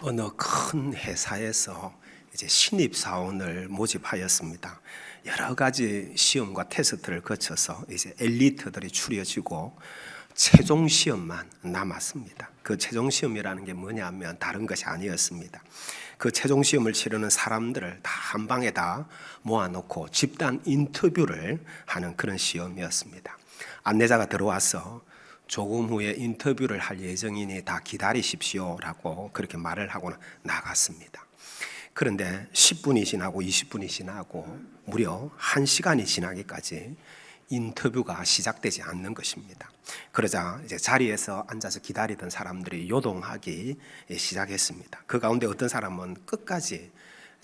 어느 큰 회사에서 이제 신입 사원을 모집하였습니다. 여러 가지 시험과 테스트를 거쳐서 이제 엘리트들이 추려지고 최종 시험만 남았습니다. 그 최종 시험이라는 게 뭐냐면 다른 것이 아니었습니다. 그 최종 시험을 치르는 사람들을 다 한 방에 다 모아놓고 집단 인터뷰를 하는 그런 시험이었습니다. 안내자가 들어와서 조금 후에 인터뷰를 할 예정이니 다 기다리십시오라고 그렇게 말을 하고 나갔습니다. 그런데 10분이 지나고 20분이 지나고 무려 1시간이 지나기까지 인터뷰가 시작되지 않는 것입니다. 그러자 이제 자리에서 앉아서 기다리던 사람들이 요동하기 시작했습니다. 그 가운데 어떤 사람은 끝까지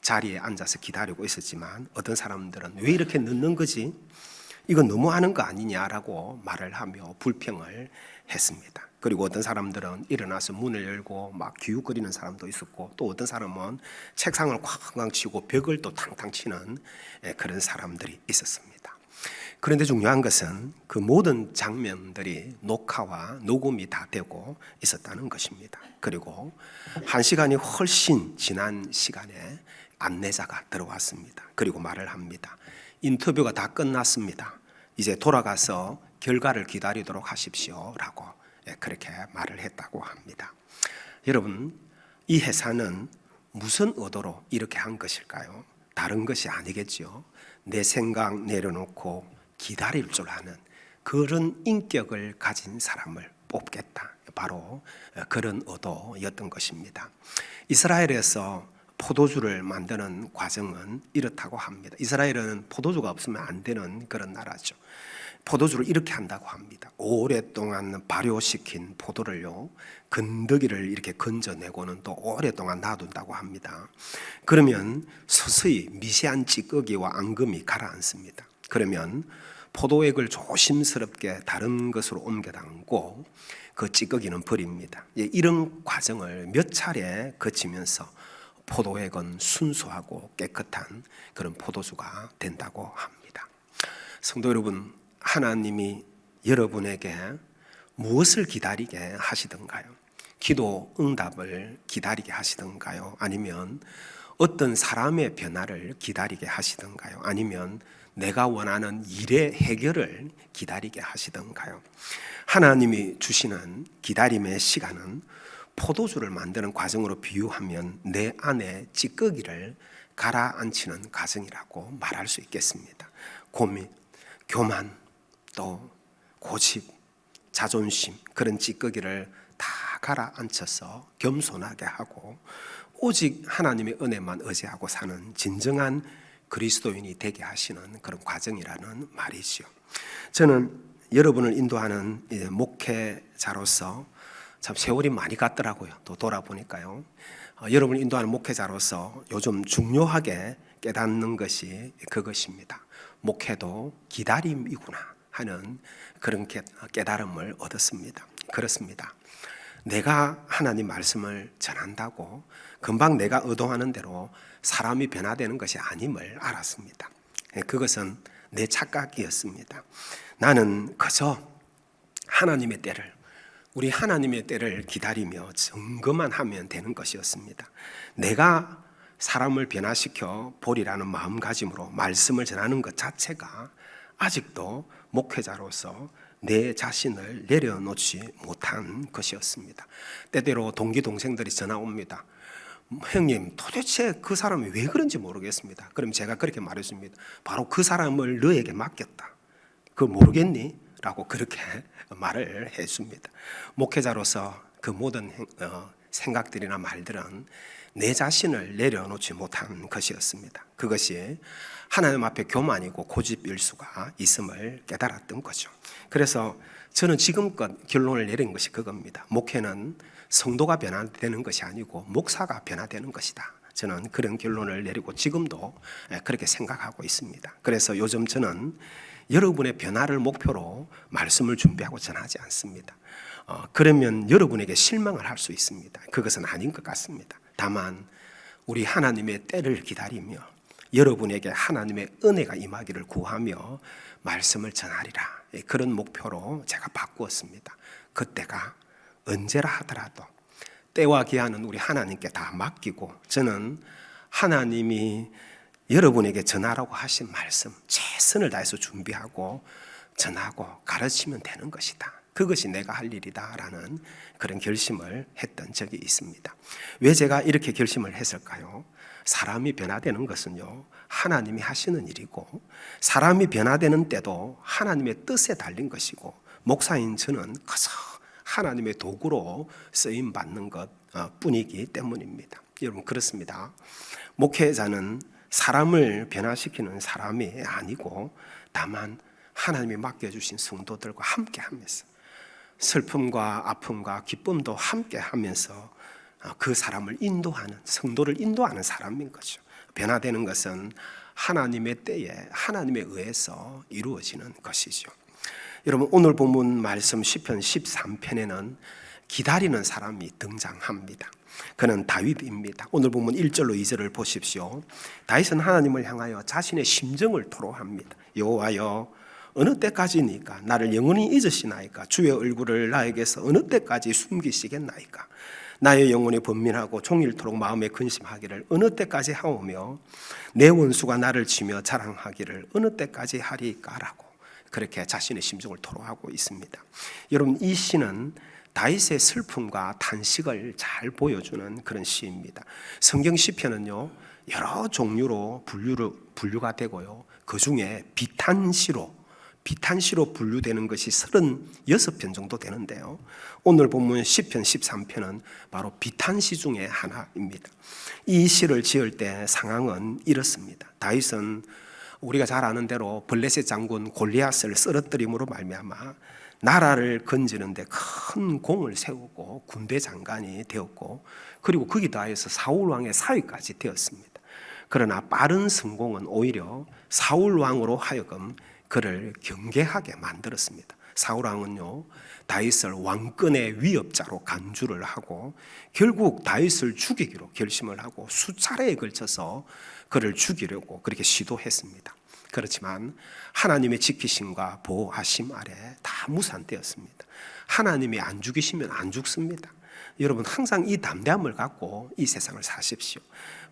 자리에 앉아서 기다리고 있었지만 어떤 사람들은 왜 이렇게 늦는 거지? 이건 너무 하는 거 아니냐라고 말을 하며 불평을 했습니다. 그리고 어떤 사람들은 일어나서 문을 열고 막 기웃거리는 사람도 있었고 또 어떤 사람은 책상을 쾅쾅 치고 벽을 또 탕탕 치는 예, 그런 사람들이 있었습니다. 그런데 중요한 것은 그 모든 장면들이 녹화와 녹음이 다 되고 있었다는 것입니다. 그리고 한 시간이 훨씬 지난 시간에 안내자가 들어왔습니다. 그리고 말을 합니다. 인터뷰가 다 끝났습니다. 이제 돌아가서 결과를 기다리도록 하십시오라고 예, 그렇게 말을 했다고 합니다. 여러분, 이 회사는 무슨 의도로 이렇게 한 것일까요? 다른 것이 아니겠죠. 내 생각 내려놓고 기다릴 줄 아는 그런 인격을 가진 사람을 뽑겠다. 바로 그런 의도였던 것입니다. 이스라엘에서 포도주를 만드는 과정은 이렇다고 합니다. 이스라엘은 포도주가 없으면 안 되는 그런 나라죠. 포도주를 이렇게 한다고 합니다. 오랫동안 발효시킨 포도를요, 건더기를 이렇게 건져내고는 또 오랫동안 놔둔다고 합니다. 그러면 서서히 미세한 찌꺼기와 앙금이 가라앉습니다. 그러면 포도액을 조심스럽게 다른 것으로 옮겨 담고 그 찌꺼기는 버립니다. 예, 이런 과정을 몇 차례 거치면서 포도액은 순수하고 깨끗한 그런 포도주가 된다고 합니다. 성도 여러분, 하나님이 여러분에게 무엇을 기다리게 하시던가요? 기도 응답을 기다리게 하시던가요? 아니면 어떤 사람의 변화를 기다리게 하시던가요? 아니면 내가 원하는 일의 해결을 기다리게 하시던가요? 하나님이 주시는 기다림의 시간은 포도주를 만드는 과정으로 비유하면 내 안에 찌꺼기를 가라앉히는 과정이라고 말할 수 있겠습니다. 고민, 교만, 또 고집, 자존심 그런 찌꺼기를 다 가라앉혀서 겸손하게 하고 오직 하나님의 은혜만 의지하고 사는 진정한 그리스도인이 되게 하시는 그런 과정이라는 말이죠. 저는 여러분을 인도하는 목회자로서 참 세월이 많이 갔더라고요. 또 돌아보니까요. 어, 여러분을 인도하는 목회자로서 요즘 중요하게 깨닫는 것이 그것입니다. 목회도 기다림이구나 하는 그런 깨달음을 얻었습니다. 그렇습니다. 내가 하나님 말씀을 전한다고 금방 내가 의도하는 대로 사람이 변화되는 것이 아님을 알았습니다. 예, 그것은 내 착각이었습니다. 나는 그저 하나님의 때를 우리 하나님의 때를 기다리며 증거만 하면 되는 것이었습니다. 내가 사람을 변화시켜 보리라는 마음가짐으로 말씀을 전하는 것 자체가 아직도 목회자로서 내 자신을 내려놓지 못한 것이었습니다. 때때로 동기 동생들이 전화 옵니다. 형님, 도대체 그 사람이 왜 그런지 모르겠습니다. 그럼 제가 그렇게 말했습니다. 바로 그 사람을 너에게 맡겼다. 그 모르겠니? 라고 그렇게 말을 했습니다. 목회자로서 그 모든 어, 생각들이나 말들은 내 자신을 내려놓지 못한 것이었습니다. 그것이 하나님 앞에 교만이고 고집일 수가 있음을 깨달았던 거죠. 그래서 저는 지금껏 결론을 내린 것이 그겁니다. 목회는 성도가 변화되는 것이 아니고 목사가 변화되는 것이다. 저는 그런 결론을 내리고 지금도 그렇게 생각하고 있습니다. 그래서 요즘 저는 여러분의 변화를 목표로 말씀을 준비하고 전하지 않습니다. 어, 그러면 여러분에게 실망을 할 수 있습니다. 그것은 아닌 것 같습니다. 다만 우리 하나님의 때를 기다리며 여러분에게 하나님의 은혜가 임하기를 구하며 말씀을 전하리라. 예, 그런 목표로 제가 바꾸었습니다. 그때가 언제라 하더라도 때와 기한은 우리 하나님께 다 맡기고 저는 하나님이 여러분에게 전하라고 하신 말씀 최선을 다해서 준비하고 전하고 가르치면 되는 것이다. 그것이 내가 할 일이다라는 그런 결심을 했던 적이 있습니다. 왜 제가 이렇게 결심을 했을까요? 사람이 변화되는 것은요, 하나님이 하시는 일이고, 사람이 변화되는 때도 하나님의 뜻에 달린 것이고, 목사인 저는 그저 하나님의 도구로 쓰임 받는 것 어, 뿐이기 때문입니다. 여러분, 그렇습니다. 목회자는 사람을 변화시키는 사람이 아니고, 다만 하나님이 맡겨주신 성도들과 함께 하면서 슬픔과 아픔과 기쁨도 함께 하면서 어, 그 사람을 인도하는 성도를 인도하는 사람인 거죠. 변화되는 것은 하나님의 때에 하나님에 의해서 이루어지는 것이죠. 여러분 오늘 본문 말씀 시편 13편에는 기다리는 사람이 등장합니다. 그는 다윗입니다. 오늘 본문 1절로 2절을 보십시오. 다윗은 하나님을 향하여 자신의 심정을 토로합니다. 여호와여 어느 때까지니까 나를 영원히 잊으시나이까 주의 얼굴을 나에게서 어느 때까지 숨기시겠나이까 나의 영혼이 번민하고 종일토록 마음에 근심하기를 어느 때까지 하오며 내 원수가 나를 치며 자랑하기를 어느 때까지 하리까라고 그렇게 자신의 심정을 토로하고 있습니다. 여러분 이 시는 다윗의 슬픔과 탄식을 잘 보여주는 그런 시입니다. 성경 시편은요 여러 종류로 분류를 분류가 되고요 그 중에 비탄시로 비탄시로 분류되는 것이 36편 정도 되는데요. 오늘 본문 10편, 13편은 바로 비탄시 중에 하나입니다. 이 시를 지을 때 상황은 이렇습니다. 다윗은 우리가 잘 아는 대로 블레셋 장군 골리앗을 쓰러뜨림으로 말미암아 나라를 건지는데 큰 공을 세우고 군대 장관이 되었고 그리고 거기 다 해서 사울 왕의 사위까지 되었습니다. 그러나 빠른 성공은 오히려 사울 왕으로 하여금 그를 경계하게 만들었습니다. 사울 왕은요 다윗을 왕권의 위협자로 간주를 하고 결국 다윗을 죽이기로 결심을 하고 수차례에 걸쳐서 그를 죽이려고 그렇게 시도했습니다. 그렇지만 하나님의 지키심과 보호하심 아래 다 무산되었습니다. 하나님이 안 죽이시면 안 죽습니다. 여러분 항상 이 담대함을 갖고 이 세상을 사십시오.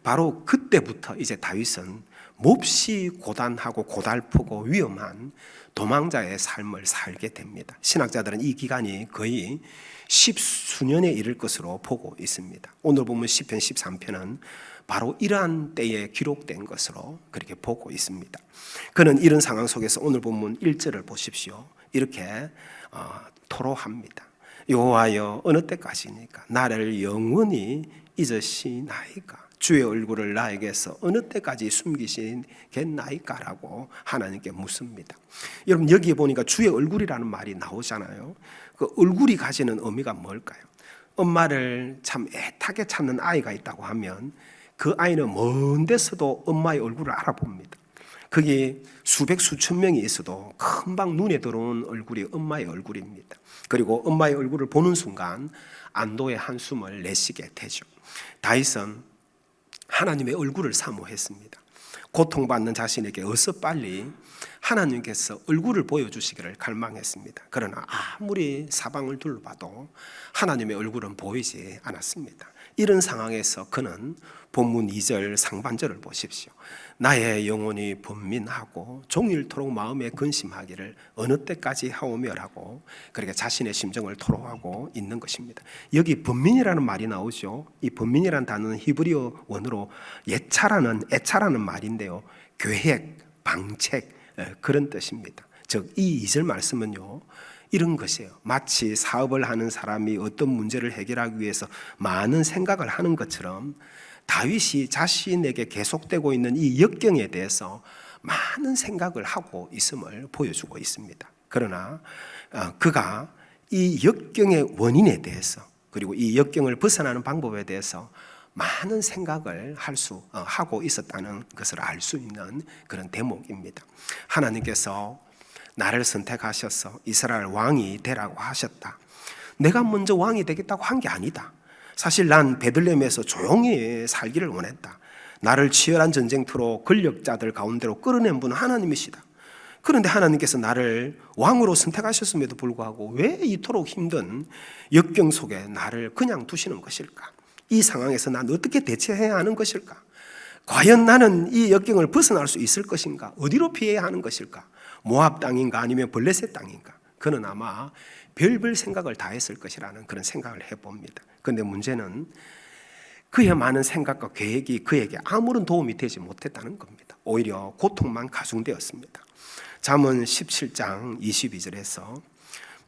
바로 그때부터 이제 다윗은 몹시 고단하고 고달프고 위험한 도망자의 삶을 살게 됩니다. 신학자들은 이 기간이 거의 십수년에 이를 것으로 보고 있습니다. 오늘 보면 10편 13편은 바로 이러한 때에 기록된 것으로 그렇게 보고 있습니다. 그는 이런 상황 속에서 오늘 본문 1절을 보십시오. 이렇게 어, 토로합니다. 여호와여 어느 때까지니까 나를 영원히 잊으시나이까 주의 얼굴을 나에게서 어느 때까지 숨기시겠나이까라고 하나님께 묻습니다. 여러분 여기에 보니까 주의 얼굴이라는 말이 나오잖아요. 그 얼굴이 가지는 의미가 뭘까요? 엄마를 참 애타게 찾는 아이가 있다고 하면 그 아이는 먼 데서도 엄마의 얼굴을 알아봅니다. 거기 수백 수천 명이 있어도 금방 눈에 들어오는 얼굴이 엄마의 얼굴입니다. 그리고 엄마의 얼굴을 보는 순간 안도의 한숨을 내쉬게 되죠. 다윗은 하나님의 얼굴을 사모했습니다. 고통받는 자신에게 어서 빨리 하나님께서 얼굴을 보여주시기를 갈망했습니다. 그러나 아무리 사방을 둘러봐도 하나님의 얼굴은 보이지 않았습니다. 이런 상황에서 그는 본문 2절 상반절을 보십시오. 나의 영혼이 번민하고 종일토록 마음에 근심하기를 어느 때까지 하오며라고 그렇게 자신의 심정을 토로하고 있는 것입니다. 여기 번민이라는 말이 나오죠. 이 번민이라는 단어는 히브리어 원어로 예차라는 애차라는 말인데요. 계획, 방책 그런 뜻입니다. 즉 이 2절 말씀은요. 이런 것이에요. 마치 사업을 하는 사람이 어떤 문제를 해결하기 위해서 많은 생각을 하는 것처럼 다윗이 자신에게 계속되고 있는 이 역경에 대해서 많은 생각을 하고 있음을 보여주고 있습니다. 그러나 어, 그가 이 역경의 원인에 대해서 그리고 이 역경을 벗어나는 방법에 대해서 많은 생각을 할수 어, 하고 있었다는 것을 알 수 있는 그런 대목입니다. 하나님께서 나를 선택하셔서 이스라엘 왕이 되라고 하셨다. 내가 먼저 왕이 되겠다고 한 게 아니다. 사실 난 베들레헴에서 조용히 살기를 원했다. 나를 치열한 전쟁터로 권력자들 가운데로 끌어낸 분은 하나님이시다. 그런데 하나님께서 나를 왕으로 선택하셨음에도 불구하고 왜 이토록 힘든 역경 속에 나를 그냥 두시는 것일까? 이 상황에서 난 어떻게 대처해야 하는 것일까? 과연 나는 이 역경을 벗어날 수 있을 것인가? 어디로 피해야 하는 것일까? 모압 땅인가 아니면 블레셋 땅인가? 그는 아마 별별 생각을 다 했을 것이라는 그런 생각을 해봅니다. 그런데 문제는 그의 많은 생각과 계획이 그에게 아무런 도움이 되지 못했다는 겁니다. 오히려 고통만 가중되었습니다. 잠언 17장 22절에서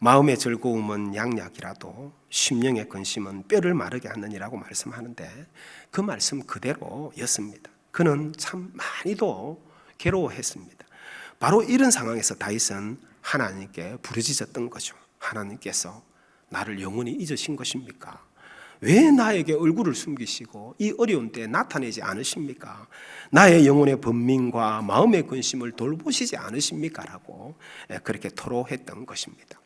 마음의 즐거움은 양약이라도 심령의 근심은 뼈를 마르게 하느니라고 말씀하는데 그 말씀 그대로였습니다. 그는 참 많이도 괴로워했습니다. 바로 이런 상황에서 다윗은 하나님께 부르짖었던 거죠. 하나님께서 나를 영원히 잊으신 것입니까? 왜 나에게 얼굴을 숨기시고 이 어려운 때에 나타내지 않으십니까? 나의 영혼의 번민과 마음의 근심을 돌보시지 않으십니까? 라고 그렇게 토로했던 것입니다.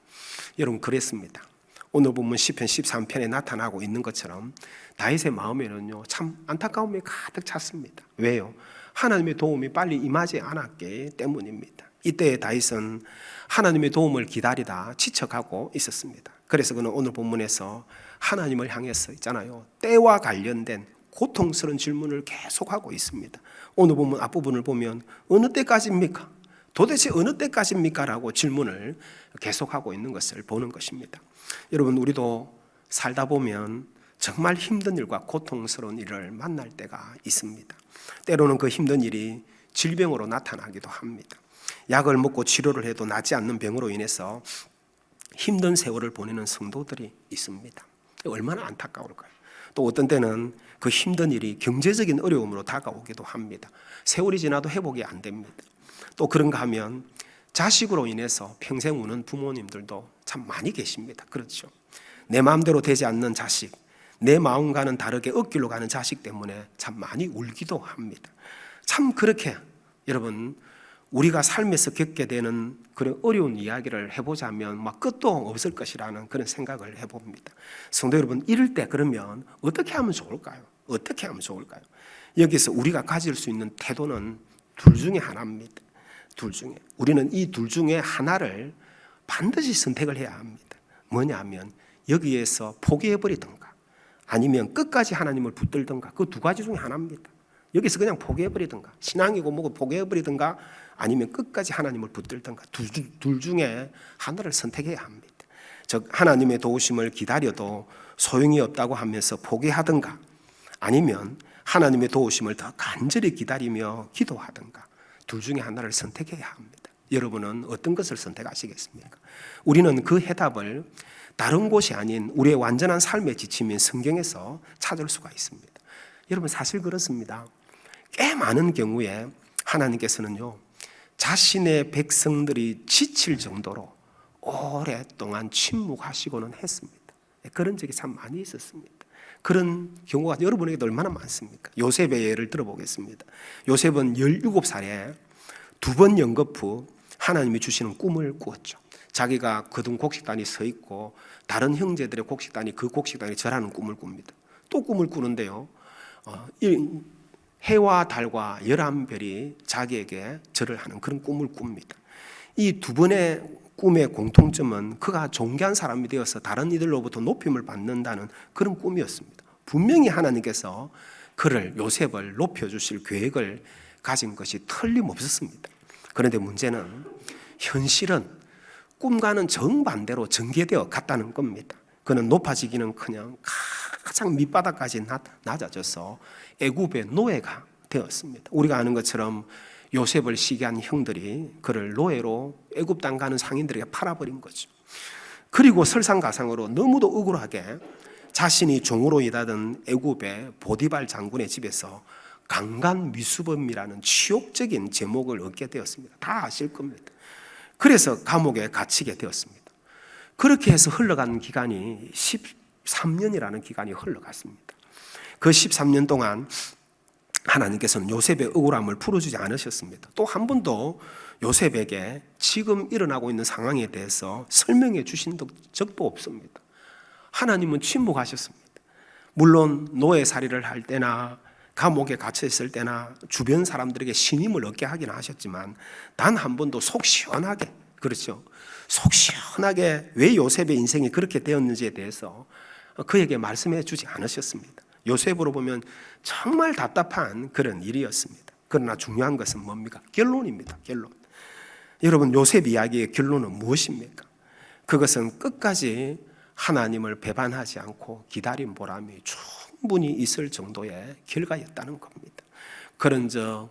여러분 그랬습니다. 오늘 보면 시편 13편에 나타나고 있는 것처럼 다윗의 마음에는요 참 안타까움이 가득 찼습니다. 왜요? 하나님의 도움이 빨리 임하지 않았기 때문입니다. 이때 다윗은 하나님의 도움을 기다리다 지쳐가고 있었습니다. 그래서 그는 오늘 본문에서 하나님을 향해서 있잖아요. 때와 관련된 고통스러운 질문을 계속하고 있습니다. 오늘 보면 앞부분을 보면 어느 때까지입니까? 도대체 어느 때까지입니까? 라고 질문을 계속하고 있는 것을 보는 것입니다. 여러분, 우리도 살다 보면 정말 힘든 일과 고통스러운 일을 만날 때가 있습니다. 때로는 그 힘든 일이 질병으로 나타나기도 합니다. 약을 먹고 치료를 해도 낫지 않는 병으로 인해서 힘든 세월을 보내는 성도들이 있습니다. 얼마나 안타까울까요? 또 어떤 때는 그 힘든 일이 경제적인 어려움으로 다가오기도 합니다. 세월이 지나도 회복이 안 됩니다. 또 그런가 하면 자식으로 인해서 평생 우는 부모님들도 참 많이 계십니다. 그렇죠. 내 마음대로 되지 않는 자식, 내 마음과는 다르게 억길로 가는 자식 때문에 참 많이 울기도 합니다. 참 그렇게 여러분 우리가 삶에서 겪게 되는 그런 어려운 이야기를 해보자면 막 끝도 없을 것이라는 그런 생각을 해봅니다. 성도 여러분, 이럴 때 그러면 어떻게 하면 좋을까요? 어떻게 하면 좋을까요? 여기서 우리가 가질 수 있는 태도는 둘 중에 하나입니다. 둘 중에. 우리는 이 둘 중에 하나를 반드시 선택을 해야 합니다. 뭐냐면 여기에서 포기해버리든가 아니면 끝까지 하나님을 붙들든가 그 두 가지 중에 하나입니다. 여기서 그냥 포기해버리든가 신앙이고 뭐고 포기해버리든가 아니면 끝까지 하나님을 붙들든가 둘, 둘 중에 하나를 선택해야 합니다. 즉 하나님의 도우심을 기다려도 소용이 없다고 하면서 포기하든가 아니면 하나님의 도우심을 더 간절히 기다리며 기도하든가 둘 중에 하나를 선택해야 합니다. 여러분은 어떤 것을 선택하시겠습니까? 우리는 그 해답을 다른 곳이 아닌 우리의 완전한 삶의 지침인 성경에서 찾을 수가 있습니다. 여러분 사실 그렇습니다. 꽤 많은 경우에 하나님께서는요 자신의 백성들이 지칠 정도로 오랫동안 침묵하시고는 했습니다. 그런 적이 참 많이 있었습니다. 그런 경우가 여러분에게도 얼마나 많습니까? 요셉의 예를 들어보겠습니다. 요셉은 17살에 두번후 하나님이 주시는 꿈을 꾸었죠. 자기가 거둔 곡식단이 서 있고 다른 형제들의 곡식단이 그 곡식단이 절하는 꿈을 꿉니다. 또 꿈을 꾸는데요. 어, 해와 달과 열한 별이 자기에게 절을 하는 그런 꿈을 꿉니다. 이 두 번의 꿈의 공통점은 그가 존귀한 사람이 되어서 다른 이들로부터 높임을 받는다는 그런 꿈이었습니다. 분명히 하나님께서 그를 요셉을 높여 주실 계획을 가진 것이 틀림없었습니다. 그런데 문제는 현실은 꿈과는 정반대로 전개되어 갔다는 겁니다. 그는 높아지기는 그냥 가장 밑바닥까지 낮아져서 애굽의 노예가 되었습니다. 우리가 아는 것처럼 요셉을 시기한 형들이 그를 노예로 애굽 땅 가는 상인들에게 팔아버린 거죠. 그리고 설상가상으로 너무도 억울하게 자신이 종으로 일하던 애굽의 보디발 장군의 집에서 강간 미수범이라는 치욕적인 제목을 얻게 되었습니다. 다 아실 겁니다. 그래서 감옥에 갇히게 되었습니다. 그렇게 해서 흘러간 기간이 13년이라는 기간이 흘러갔습니다. 그 13년 동안 하나님께서는 요셉의 억울함을 풀어주지 않으셨습니다. 또 한 번도 요셉에게 지금 일어나고 있는 상황에 대해서 설명해 주신 적도 없습니다. 하나님은 침묵하셨습니다. 물론 노예 살이를 할 때나 감옥에 갇혀 있을 때나 주변 사람들에게 신임을 얻게 하긴 하셨지만 단 한 번도 속 시원하게 그렇죠. 속 시원하게 왜 요셉의 인생이 그렇게 되었는지에 대해서 그에게 말씀해 주지 않으셨습니다. 요셉으로 보면 정말 답답한 그런 일이었습니다. 그러나 중요한 것은 뭡니까? 결론입니다. 결론. 여러분 요셉 이야기의 결론은 무엇입니까? 그것은 끝까지 하나님을 배반하지 않고 기다린 보람이 충분히 있을 정도의 결과였다는 겁니다. 그런즉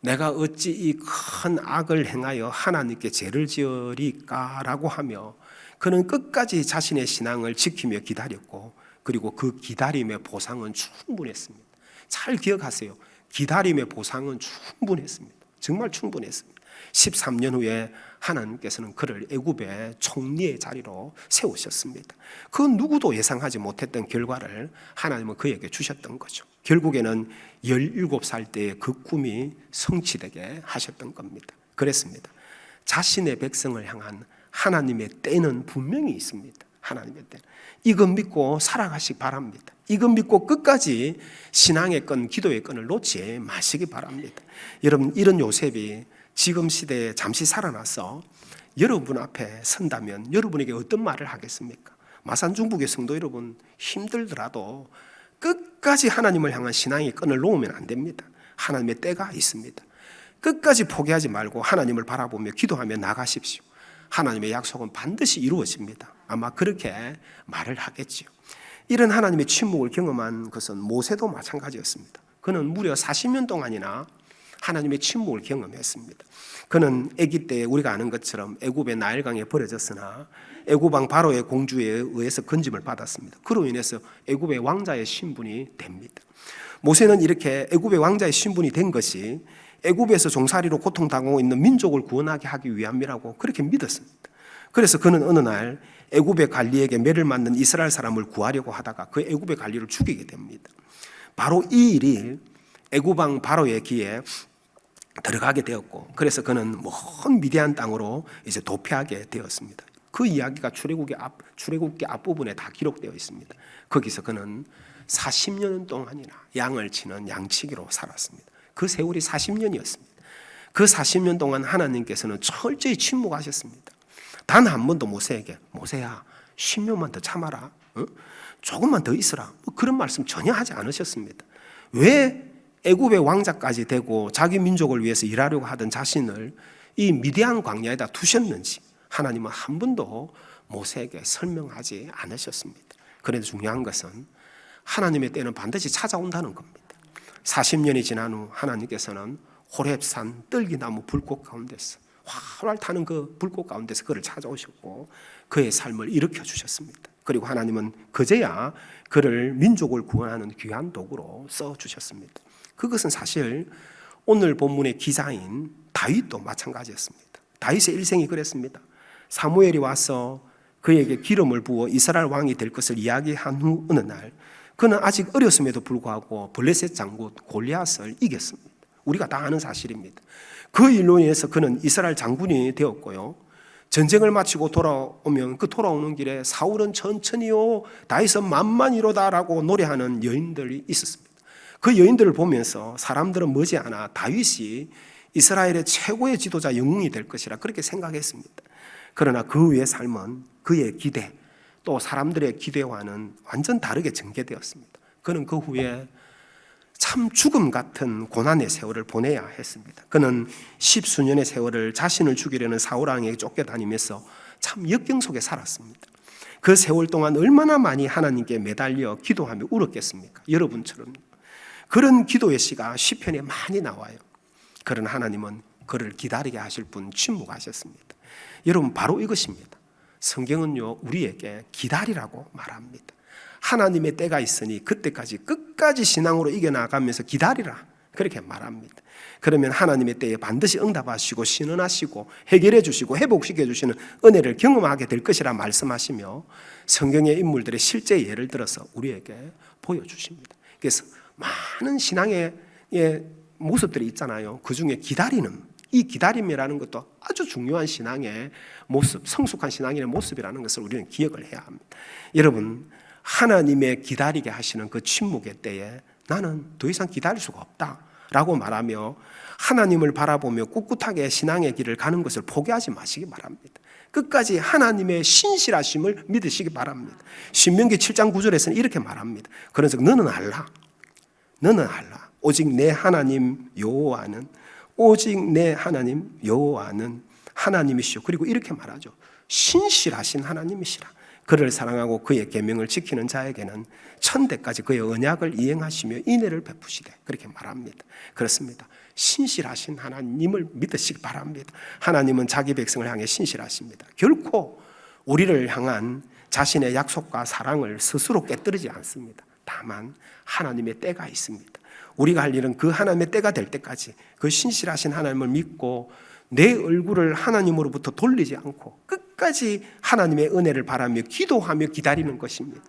내가 어찌 이 큰 악을 행하여 하나님께 죄를 지으리까라고 하며 그는 끝까지 자신의 신앙을 지키며 기다렸고 그리고 그 기다림의 보상은 충분했습니다. 잘 기억하세요. 기다림의 보상은 충분했습니다. 정말 충분했습니다. 13년 후에 하나님께서는 그를 애굽의 총리의 자리로 세우셨습니다. 그 누구도 예상하지 못했던 결과를 하나님은 그에게 주셨던 거죠. 결국에는 17살 때의 그 꿈이 성취되게 하셨던 겁니다. 그랬습니다. 자신의 백성을 향한 하나님의 때는 분명히 있습니다. 하나님의 때. 이것 믿고 살아가시기 바랍니다. 이것 믿고 끝까지 신앙의 건, 기도의 건을 놓지 마시기 바랍니다. 여러분, 이런 요셉이 지금 시대에 잠시 살아나서 여러분 앞에 선다면 여러분에게 어떤 말을 하겠습니까? 마산 중북의 성도 여러분 힘들더라도 끝까지 하나님을 향한 신앙의 끈을 놓으면 안 됩니다. 하나님의 때가 있습니다. 끝까지 포기하지 말고 하나님을 바라보며 기도하며 나가십시오. 하나님의 약속은 반드시 이루어집니다. 아마 그렇게 말을 하겠지요. 이런 하나님의 침묵을 경험한 것은 모세도 마찬가지였습니다. 그는 무려 40년 동안이나 하나님의 침묵을 경험했습니다. 그는 아기 때 우리가 아는 것처럼 애굽의 나일강에 버려졌으나 애굽왕 바로의 공주에 의해서 건짐을 받았습니다. 그로 인해서 애굽의 왕자의 신분이 됩니다. 모세는 이렇게 애굽의 왕자의 신분이 된 것이 애굽에서 종살이로 고통당하고 있는 민족을 구원하게 하기 위함이라고 그렇게 믿었습니다. 그래서 그는 어느 날 애굽의 관리에게 매를 맞는 이스라엘 사람을 구하려고 하다가 그 애굽의 관리를 죽이게 됩니다. 바로 이 일이 애굽왕 바로의 귀에 들어가게 되었고 그래서 그는 먼 미디안 땅으로 이제 도피하게 되었습니다. 그 이야기가 출애굽의 앞 출애굽기 앞부분에 다 기록되어 있습니다. 거기서 그는 40년 동안이나 양을 치는 양치기로 살았습니다. 그 세월이 40년이었습니다. 그 40년 동안 하나님께서는 철저히 침묵하셨습니다. 단 한 번도 모세에게 모세야 10년만 더 참아라. 어? 조금만 더 있어라. 뭐 그런 말씀 전혀 하지 않으셨습니다. 왜 애굽의 왕자까지 되고 자기 민족을 위해서 일하려고 하던 자신을 이 미디안 광야에다 두셨는지 하나님은 한 번도 모세에게 설명하지 않으셨습니다. 그런데 중요한 것은 하나님의 때는 반드시 찾아온다는 겁니다. 40년이 지난 후 하나님께서는 호렙산 뜰기나무 불꽃 가운데서 활활 타는 그 불꽃 가운데서 그를 찾아오셨고 그의 삶을 일으켜 주셨습니다. 그리고 하나님은 그제야 그를 민족을 구원하는 귀한 도구로 써 주셨습니다. 그것은 사실 오늘 본문의 기자인 다윗도 마찬가지였습니다. 다윗의 일생이 그랬습니다. 사무엘이 와서 그에게 기름을 부어 이스라엘 왕이 될 것을 이야기한 후 어느 날 그는 아직 어렸음에도 불구하고 블레셋 장군 골리앗을 이겼습니다. 우리가 다 아는 사실입니다. 그 일로 인해서 그는 이스라엘 장군이 되었고요. 전쟁을 마치고 돌아오면 그 돌아오는 길에 사울은 천천히요 다윗은 만만이로다라고 노래하는 여인들이 있었습니다. 그 여인들을 보면서 사람들은 머지않아 다윗이 이스라엘의 최고의 지도자 영웅이 될 것이라 그렇게 생각했습니다. 그러나 그 위의 삶은 그의 기대 또 사람들의 기대와는 완전 다르게 전개되었습니다. 그는 그 후에 참 죽음 같은 고난의 세월을 보내야 했습니다. 그는 십수년의 세월을 자신을 죽이려는 사울왕에게 쫓겨다니면서 참 역경 속에 살았습니다. 그 세월 동안 얼마나 많이 하나님께 매달려 기도하며 울었겠습니까? 여러분처럼 그런 기도의 시가 시편에 많이 나와요. 그런 하나님은 그를 기다리게 하실 분 침묵하셨습니다. 여러분 바로 이것입니다. 성경은요 우리에게 기다리라고 말합니다. 하나님의 때가 있으니 그때까지 끝까지 신앙으로 이겨나가면서 기다리라. 그렇게 말합니다. 그러면 하나님의 때에 반드시 응답하시고 신원하시고 해결해 주시고 회복시켜 주시는 은혜를 경험하게 될 것이라 말씀하시며 성경의 인물들의 실제 예를 들어서 우리에게 보여주십니다. 그래서 많은 신앙의 모습들이 있잖아요. 그 중에 기다리는 이 기다림이라는 것도 아주 중요한 신앙의 모습, 성숙한 신앙의 모습이라는 것을 우리는 기억을 해야 합니다. 여러분, 하나님의 기다리게 하시는 그 침묵의 때에 나는 더 이상 기다릴 수가 없다. 라고 말하며 하나님을 바라보며 꿋꿋하게 신앙의 길을 가는 것을 포기하지 마시기 바랍니다. 끝까지 하나님의 신실하심을 믿으시기 바랍니다. 신명기 7장 9절에서는 이렇게 말합니다. 그래서 너는 알라. 너는 알라. 오직 내 하나님 여호와는 오직 내 하나님 여호와는 하나님이시오. 그리고 이렇게 말하죠. 신실하신 하나님이시라. 그를 사랑하고 그의 계명을 지키는 자에게는 천대까지 그의 언약을 이행하시며 인애를 베푸시되 그렇게 말합니다. 그렇습니다. 신실하신 하나님을 믿으시기 바랍니다. 하나님은 자기 백성을 향해 신실하십니다. 결코 우리를 향한 자신의 약속과 사랑을 스스로 깨뜨리지 않습니다. 다만 하나님의 때가 있습니다. 우리가 할 일은 그 하나님의 때가 될 때까지 그 신실하신 하나님을 믿고 내 얼굴을 하나님으로부터 돌리지 않고 끝까지 하나님의 은혜를 바라며 기도하며 기다리는 것입니다.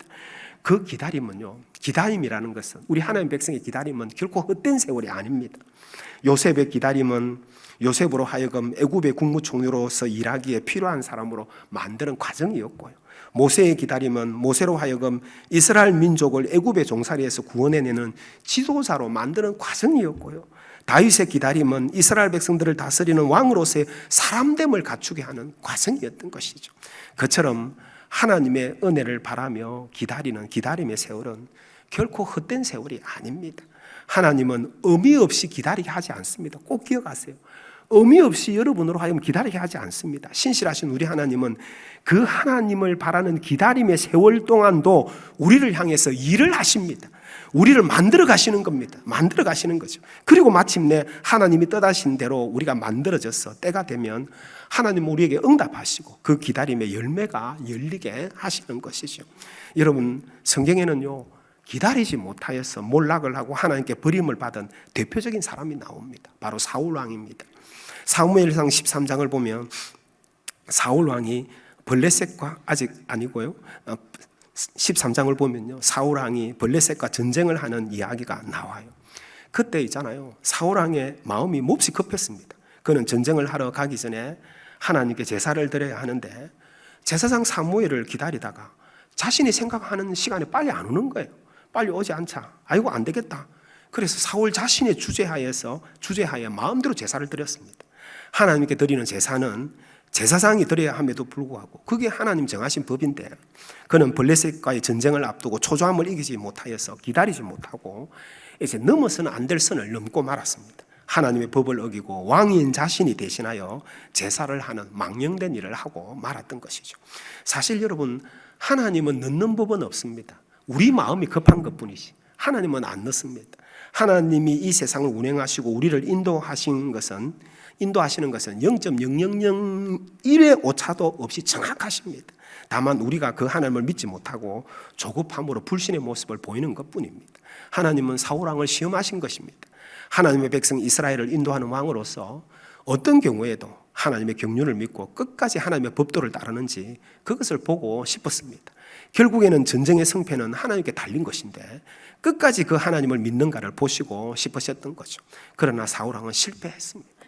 그 기다림은요, 기다림이라는 것은 우리 하나님 백성의 기다림은 결코 헛된 세월이 아닙니다. 요셉의 기다림은 요셉으로 하여금 애굽의 국무총리로서 일하기에 필요한 사람으로 만드는 과정이었고요. 모세의 기다림은 모세로 하여금 이스라엘 민족을 애굽의 종살이에서 구원해내는 지도자로 만드는 과정이었고요. 다윗의 기다림은 이스라엘 백성들을 다스리는 왕으로서의 사람됨을 갖추게 하는 과정이었던 것이죠. 그처럼 하나님의 은혜를 바라며 기다리는 기다림의 세월은 결코 헛된 세월이 아닙니다. 하나님은 의미 없이 기다리게 하지 않습니다. 꼭 기억하세요. 의미 없이 여러분으로 하여금 기다리게 하지 않습니다. 신실하신 우리 하나님은 그 하나님을 바라는 기다림의 세월 동안도 우리를 향해서 일을 하십니다. 우리를 만들어 가시는 겁니다. 만들어 가시는 거죠. 그리고 마침내 하나님이 뜻하신 대로 우리가 만들어져서 때가 되면 하나님 우리에게 응답하시고 그 기다림의 열매가 열리게 하시는 것이죠. 여러분 성경에는요. 기다리지 못하여서 몰락을 하고 하나님께 버림을 받은 대표적인 사람이 나옵니다. 바로 사울 왕입니다. 사무엘상 13장을 보면 사울 왕이 블레셋과 아직 아니고요. 13장을 보면요. 사울 왕이 블레셋과 전쟁을 하는 이야기가 나와요. 그때 있잖아요. 사울 왕의 마음이 몹시 급했습니다. 그는 전쟁을 하러 가기 전에 하나님께 제사를 드려야 하는데 제사장 사무엘을 기다리다가 자신이 생각하는 시간에 빨리 안 오는 거예요. 빨리 오지 않자. 아이고 안 되겠다. 그래서 사울 자신의 주제하에서 주제하에 마음대로 제사를 드렸습니다. 하나님께 드리는 제사는 제사장이 드려야 함에도 불구하고 그게 하나님 정하신 법인데 그는 블레셋과의 전쟁을 앞두고 초조함을 이기지 못하여서 기다리지 못하고 이제 넘어서는 안 될 선을 넘고 말았습니다. 하나님의 법을 어기고 왕인 자신이 대신하여 제사를 하는 망령된 일을 하고 말았던 것이죠. 사실 여러분 하나님은 넣는 법은 없습니다. 우리 마음이 급한 것뿐이지 하나님은 안 넣습니다. 하나님이 이 세상을 운행하시고 우리를 인도하신 것은 인도하시는 것은 0.0001의 오차도 없이 정확하십니다. 다만 우리가 그 하나님을 믿지 못하고 조급함으로 불신의 모습을 보이는 것뿐입니다. 하나님은 사울 왕을 시험하신 것입니다. 하나님의 백성 이스라엘을 인도하는 왕으로서 어떤 경우에도 하나님의 경륜을 믿고 끝까지 하나님의 법도를 따르는지 그것을 보고 싶었습니다. 결국에는 전쟁의 성패는 하나님께 달린 것인데 끝까지 그 하나님을 믿는가를 보시고 싶으셨던 거죠. 그러나 사울 왕은 실패했습니다.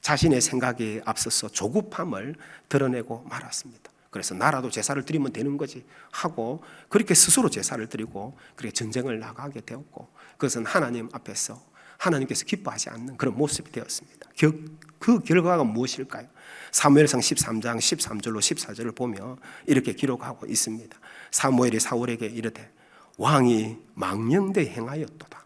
자신의 생각에 앞서서 조급함을 드러내고 말았습니다. 그래서 나라도 제사를 드리면 되는 거지 하고 그렇게 스스로 제사를 드리고 그렇게 전쟁을 나가게 되었고 그것은 하나님 앞에서 하나님께서 기뻐하지 않는 그런 모습이 되었습니다. 그 결과가 무엇일까요? 사무엘상 13장 13절로 14절을 보며 이렇게 기록하고 있습니다. 사무엘이 사울에게 이르되 왕이 망령되 행하였도다.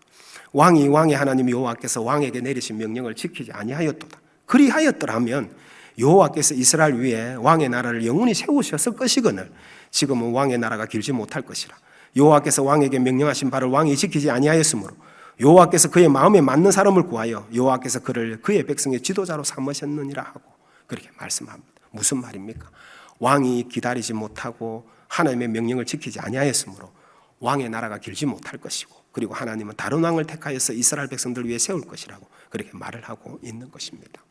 왕이 왕의 하나님 여호와께서 왕에게 내리신 명령을 지키지 아니하였도다. 그리하였더라면 여호와께서 이스라엘 위에 왕의 나라를 영원히 세우셨을 것이거늘 지금은 왕의 나라가 길지 못할 것이라 여호와께서 왕에게 명령하신 바를 왕이 지키지 아니하였으므로 여호와께서 그의 마음에 맞는 사람을 구하여 여호와께서 그를 그의 백성의 지도자로 삼으셨느니라 하고 그렇게 말씀합니다. 무슨 말입니까? 왕이 기다리지 못하고 하나님의 명령을 지키지 아니하였으므로 왕의 나라가 길지 못할 것이고 그리고 하나님은 다른 왕을 택하여서 이스라엘 백성들 위해 세울 것이라고 그렇게 말을 하고 있는 것입니다.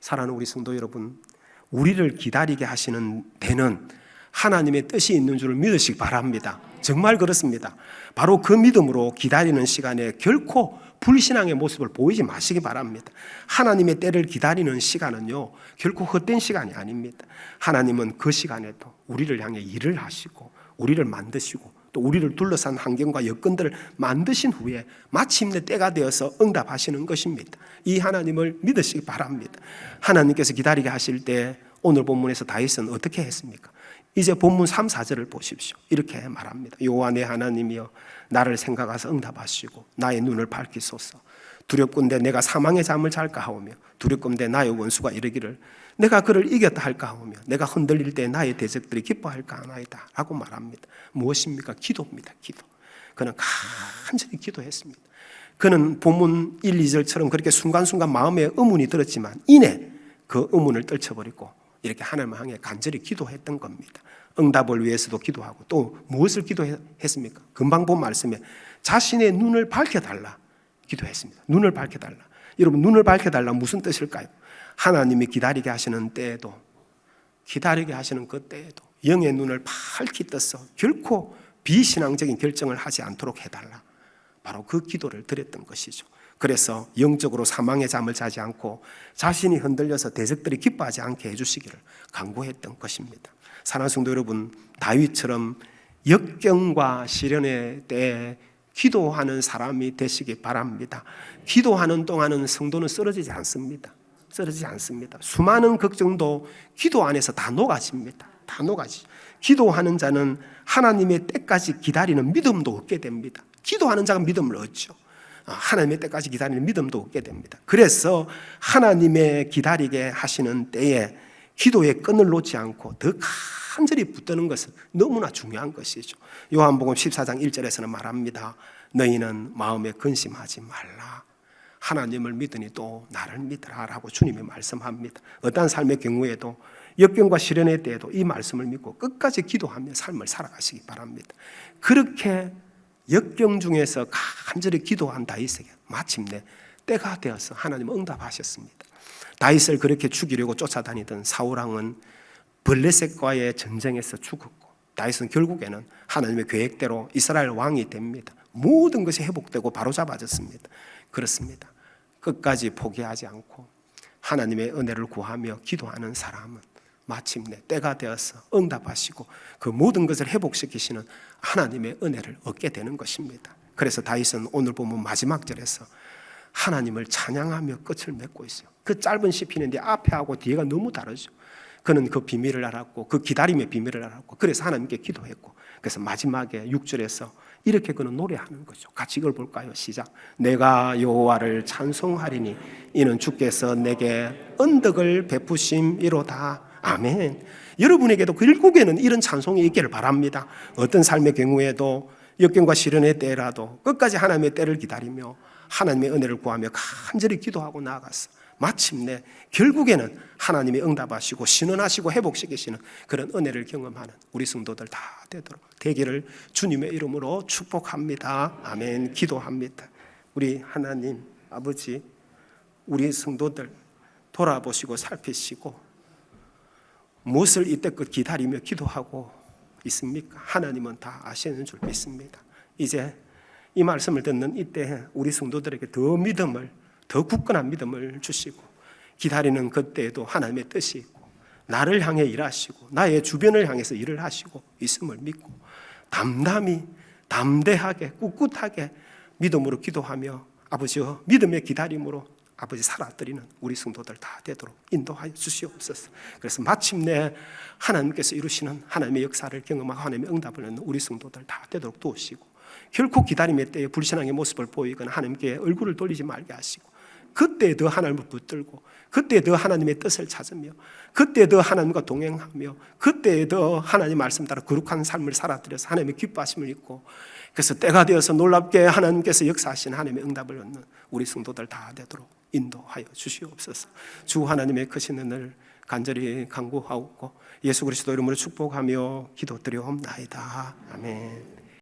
사랑하는 우리 성도 여러분, 우리를 기다리게 하시는 데는 하나님의 뜻이 있는 줄을 믿으시기 바랍니다. 정말 그렇습니다. 바로 그 믿음으로 기다리는 시간에 결코 불신앙의 모습을 보이지 마시기 바랍니다. 하나님의 때를 기다리는 시간은요, 결코 헛된 시간이 아닙니다. 하나님은 그 시간에도 우리를 향해 일을 하시고, 우리를 만드시고, 또 우리를 둘러싼 환경과 여건들을 만드신 후에 마침내 때가 되어서 응답하시는 것입니다. 이 하나님을 믿으시기 바랍니다. 하나님께서 기다리게 하실 때 오늘 본문에서 다윗은 어떻게 했습니까? 이제 본문 3, 4절을 보십시오. 이렇게 말합니다. 내 하나님이여 나를 생각하사 응답하시고 나의 눈을 밝히소서. 두렵건대 내가 사망의 잠을 잘까 하오며 두렵건대 나의 원수가 이르기를 내가 그를 이겼다 할까 하오며 내가 흔들릴 때 나의 대적들이 기뻐할까 하나이다 라고 말합니다. 무엇입니까? 기도입니다. 기도. 그는 간절히 기도했습니다. 그는 본문 1, 2절처럼 그렇게 순간순간 마음에 의문이 들었지만 이내 그 의문을 떨쳐버리고 이렇게 하나님을 향해 간절히 기도했던 겁니다. 응답을 위해서도 기도하고 또 무엇을 기도했습니까? 금방 본 말씀에 자신의 눈을 밝혀달라 기도했습니다. 눈을 밝혀달라. 여러분 눈을 밝혀달라 무슨 뜻일까요? 하나님이 기다리게 하시는 때에도 기다리게 하시는 그 때에도 영의 눈을 밝히 떠서 결코 비신앙적인 결정을 하지 않도록 해달라. 바로 그 기도를 드렸던 것이죠. 그래서 영적으로 사망의 잠을 자지 않고 자신이 흔들려서 대적들이 기뻐하지 않게 해주시기를 강구했던 것입니다. 사랑하는 성도 여러분, 다윗처럼 역경과 시련의 때에 기도하는 사람이 되시기 바랍니다. 기도하는 동안은 성도는 쓰러지지 않습니다. 쓰러지지 않습니다. 수많은 걱정도 기도 안에서 다 녹아집니다. 다 녹아지. 기도하는 자는 하나님의 때까지 기다리는 믿음도 얻게 됩니다. 기도하는 자가 믿음을 얻죠. 아, 하나님의 때까지 기다리는 믿음도 얻게 됩니다. 그래서 하나님의 기다리게 하시는 때에 기도의 끈을 놓지 않고 더 간절히 붙드는 것은 너무나 중요한 것이죠. 요한복음 14장 1절에서는 말합니다. 너희는 마음에 근심하지 말라. 하나님을 믿으니 또 나를 믿으라 라고 주님이 말씀합니다. 어떠한 삶의 경우에도 역경과 시련의 때에도 이 말씀을 믿고 끝까지 기도하며 삶을 살아가시기 바랍니다. 그렇게 역경 중에서 간절히 기도한 다윗에게 마침내 때가 되어서 하나님 응답하셨습니다. 다윗을 그렇게 죽이려고 쫓아다니던 사울 왕은 블레셋과의 전쟁에서 죽었고 다윗은 결국에는 하나님의 계획대로 이스라엘 왕이 됩니다. 모든 것이 회복되고 바로잡아졌습니다. 그렇습니다. 끝까지 포기하지 않고 하나님의 은혜를 구하며 기도하는 사람은 마침내 때가 되어서 응답하시고 그 모든 것을 회복시키시는 하나님의 은혜를 얻게 되는 것입니다. 그래서 다윗은 오늘 보면 마지막 절에서 하나님을 찬양하며 끝을 맺고 있어요. 그 짧은 시편인데 앞에 하고 뒤에가 너무 다르죠. 그는 그 비밀을 알았고 그 기다림의 비밀을 알았고 그래서 하나님께 기도했고 그래서 마지막에 6절에서 이렇게 그는 노래하는 거죠. 같이 이걸 볼까요? 시작. 내가 여호와를 찬송하리니 이는 주께서 내게 언덕을 베푸심이로다. 아멘. 여러분에게도 결국에는 이런 찬송이 있기를 바랍니다. 어떤 삶의 경우에도 역경과 시련의 때라도 끝까지 하나님의 때를 기다리며 하나님의 은혜를 구하며 간절히 기도하고 나아갔어. 마침내 결국에는 하나님이 응답하시고 신원하시고 회복시키시는 그런 은혜를 경험하는 우리 성도들 다 되도록 되기를 주님의 이름으로 축복합니다. 아멘. 기도합니다. 우리 하나님 아버지 우리 성도들 돌아보시고 살피시고 무엇을 이때껏 기다리며 기도하고 있습니까? 하나님은 다 아시는 줄 믿습니다. 이제 이 말씀을 듣는 이때 우리 성도들에게 더 믿음을 더 굳건한 믿음을 주시고 기다리는 그때에도 하나님의 뜻이 있고 나를 향해 일하시고 나의 주변을 향해서 일을 하시고 있음을 믿고 담담히 담대하게 꿋꿋하게 믿음으로 기도하며 아버지여 믿음의 기다림으로 아버지 살아드리는 우리 성도들 다 되도록 인도하여 주시옵소서. 그래서 마침내 하나님께서 이루시는 하나님의 역사를 경험하고 하나님의 응답을 얻는 우리 성도들 다 되도록 도우시고 결코 기다림의 때에 불신앙의 모습을 보이거나 하나님께 얼굴을 돌리지 말게 하시고 그때 더 하나님을 붙들고 그때 더 하나님의 뜻을 찾으며 그때 더 하나님과 동행하며 그때 더 하나님 말씀 따라 거룩한 삶을 살아들여서 하나님의 기뻐하심을 입고 그래서 때가 되어서 놀랍게 하나님께서 역사하신 하나님의 응답을 얻는 우리 성도들 다 되도록 인도하여 주시옵소서. 주 하나님의 크신 은혜를 간절히 간구하옵고 예수 그리스도 이름으로 축복하며 기도드려옵나이다. 아멘.